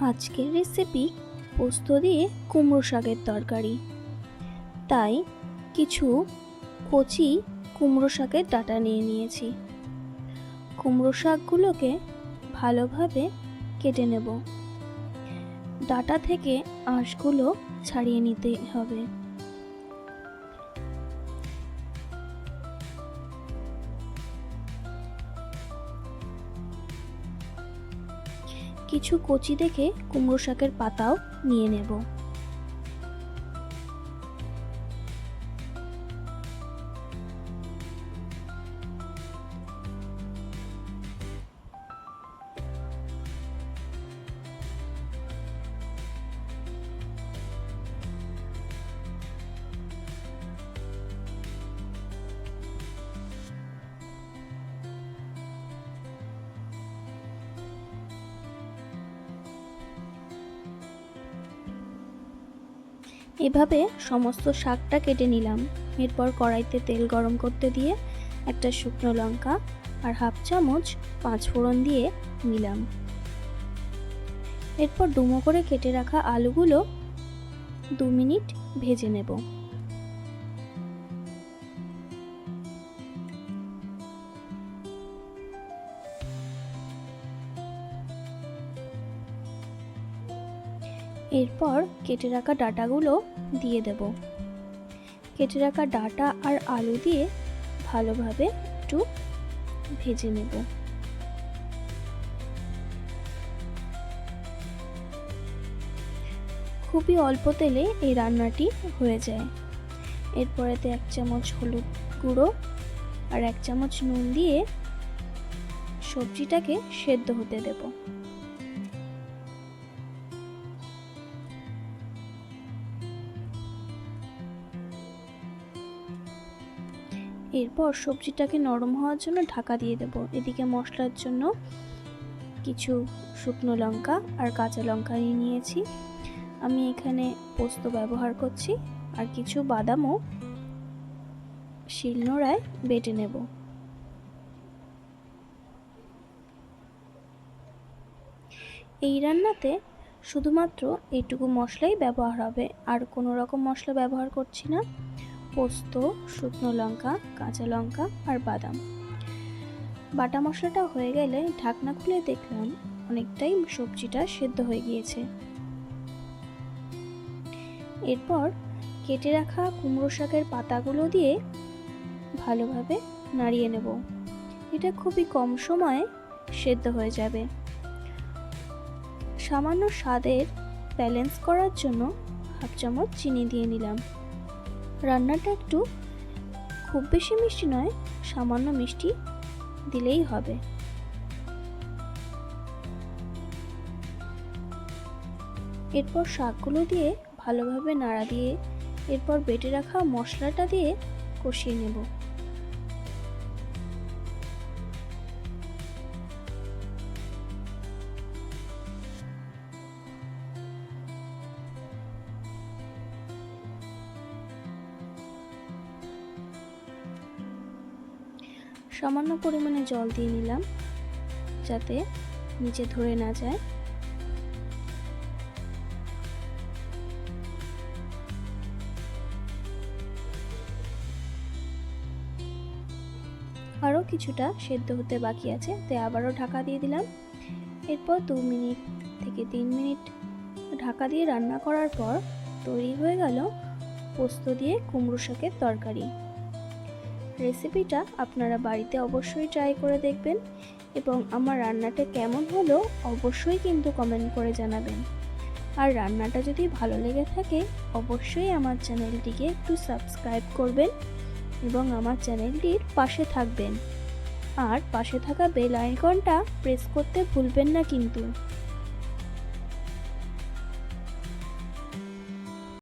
আজকের রেসিপি পোস্ত দিয়ে কুমড়ো শাকের তরকারি। তাই কিছু কচি কুমড়ো শাকের ডাটা নিয়ে নিয়েছি। কুমড়ো শাকগুলোকে ভালোভাবে কেটে নেব। ডাটা থেকে আঁশগুলো ছাড়িয়ে নিতে হবে। কিছু কচি দেখে কুমড়ো শাকের পাতাও নিয়ে নেব। এভাবে সমস্ত শাকটা কেটে নিলাম। এরপর কড়াইতে তেল গরম করতে দিয়ে একটা শুকনো লঙ্কা আর হাফ চামচ পাঁচ ফোড়ন দিয়ে নিলাম। এরপর ডুমো করে কেটে রাখা আলুগুলো দু মিনিট ভেজে নেব। এরপর কেটে রাখা ডাটাগুলো দিয়ে দেব। কেটে রাখা ডাটা আর আলু দিয়ে ভালোভাবে একটু ভেজে নেব। খুবই অল্প তেলে এই রান্নাটি হয়ে যায়। এরপরেতে এক চামচ হলুদ গুঁড়ো আর এক চামচ নুন দিয়ে সবজিটাকে সেদ্ধ হতে দেবো। এরপর সবজিটাকে নরম হওয়ার জন্য ঢাকা দিয়ে দেব। এদিকে মশলার জন্য কিছু শুকনো লঙ্কা আর কাঁচা লঙ্কা নিয়ে নিয়েছি। আমি এখানে পোস্ত ব্যবহার করছি আর কিছু বাদামও শিলনোড়ায় বেটে নেব। এই রান্নাতে শুধুমাত্র এইটুকু মশলাই ব্যবহার হবে, আর কোনো রকম মশলা ব্যবহার করছি না। পোস্ত, শুকনো লঙ্কা, কাঁচা লঙ্কা আর বাদাম। বাটা মশলাটা হয়ে গেলে ঢাকনা খুলে দেখলাম অনেকটাই সবজিটা সেদ্ধ হয়ে গিয়েছে। এরপর কেটে রাখা কুমড়ো শাকের পাতাগুলো দিয়ে ভালোভাবে নাড়িয়ে নেব। এটা খুবই কম সময়ে সেদ্ধ হয়ে যাবে। সামান্য স্বাদের ব্যালেন্স করার জন্য হাফ চামচ চিনি দিয়ে নিলাম। রান্নাটা একটু খুব বেশি মিষ্টি নয়, সামান্য মিষ্টি দিলেই হবে। এরপর শাকগুলো দিয়ে ভালোভাবে নাড়া দিয়ে, এরপর বেটে রাখা মশলাটা দিয়ে কষিয়ে নেব। সামান্য পরিমাণে জল দিয়ে নিলাম, যাতে নিচে ধরে না যায়। আরও কিছুটা সেদ্ধ হতে বাকি আছে, তাই আবারও ঢাকা দিয়ে দিলাম। এরপর দু মিনিট থেকে তিন মিনিট ঢাকা দিয়ে রান্না করার পর তৈরি হয়ে গেল পোস্ত দিয়ে কুমড়ো শাকের তরকারি। রেসিপিটা আপনারা বাড়িতে অবশ্যই ট্রাই করে দেখবেন এবং আমার রান্নাটা কেমন হলো অবশ্যই কিন্তু কমেন্ট করে জানাবেন। আর রান্নাটা যদি ভালো লেগে থাকে অবশ্যই আমার চ্যানেলটিকে একটু সাবস্ক্রাইব করবেন এবং আমার চ্যানেলটির পাশে থাকবেন। আর পাশে থাকা বেল আইকনটা প্রেস করতে ভুলবেন না কিন্তু।